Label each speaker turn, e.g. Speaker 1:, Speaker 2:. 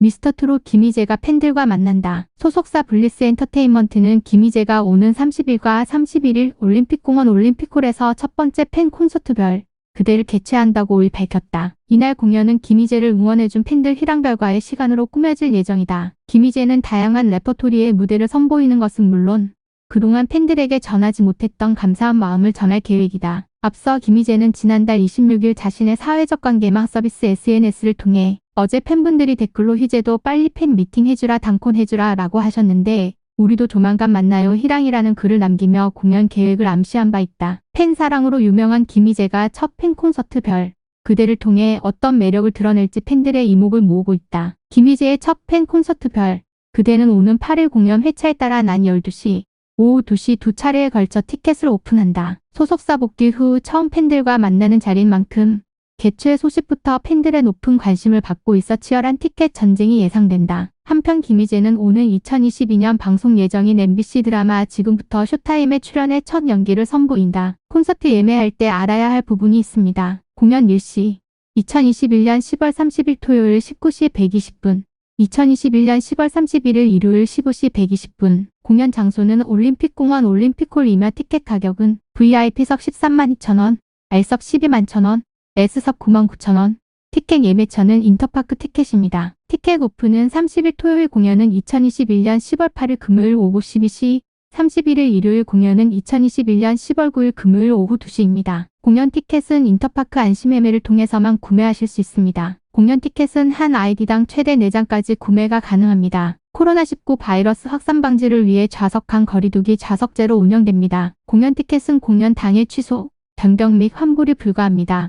Speaker 1: 미스터트롯 김희재가 팬들과 만난다. 소속사 블리스 엔터테인먼트는 김희재가 오는 30일과 31일 올림픽공원 올림픽홀에서 첫 번째 팬 콘서트별 그대를 개최한다고 5일 밝혔다. 이날 공연은 김희재를 응원해준 팬들 희랑별과의 시간으로 꾸며질 예정이다. 김희재는 다양한 레퍼토리의 무대를 선보이는 것은 물론 그동안 팬들에게 전하지 못했던 감사한 마음을 전할 계획이다. 앞서 김희재는 지난달 26일 자신의 사회적 관계망 서비스 SNS를 통해 어제 팬분들이 댓글로 희재도 빨리 팬 미팅 해주라 당콘 해주라 라고 하셨는데 우리도 조만간 만나요 희랑이라는 글을 남기며 공연 계획을 암시한 바 있다. 팬 사랑으로 유명한 김희재가 첫 팬 콘서트 별 그대를 통해 어떤 매력을 드러낼지 팬들의 이목을 모으고 있다. 김희재의 첫 팬 콘서트 별 그대는 오는 8일 공연 회차에 따라 난 12시 오후 2시 두 차례에 걸쳐 티켓을 오픈한다. 소속사 복귀 후 처음 팬들과 만나는 자리인 만큼 개최 소식부터 팬들의 높은 관심을 받고 있어 치열한 티켓 전쟁이 예상된다. 한편 김희재는 오는 2022년 방송 예정인 MBC 드라마 지금부터 쇼타임에 출연해 첫 연기를 선보인다. 콘서트 예매할 때 알아야 할 부분이 있습니다. 공연 일시 2021년 10월 30일 토요일 19시 120분 2021년 10월 31일 일요일 15시 120분 공연 장소는 올림픽공원 올림픽홀 이며 티켓 가격은 VIP석 13만 2천원, R석 12만 1천원, S석 9만 9천원, 티켓 예매처는 인터파크 티켓입니다. 티켓 오픈은 30일 토요일 공연은 2021년 10월 8일 금요일 오후 12시, 31일 일요일 공연은 2021년 10월 9일 금요일 오후 2시입니다. 공연 티켓은 인터파크 안심매매를 통해서만 구매하실 수 있습니다. 공연 티켓은 한 아이디당 최대 4장까지 구매가 가능합니다. 코로나19 바이러스 확산 방지를 위해 좌석 간 거리두기 좌석제로 운영됩니다. 공연 티켓은 공연 당일 취소, 변경 및 환불이 불가합니다.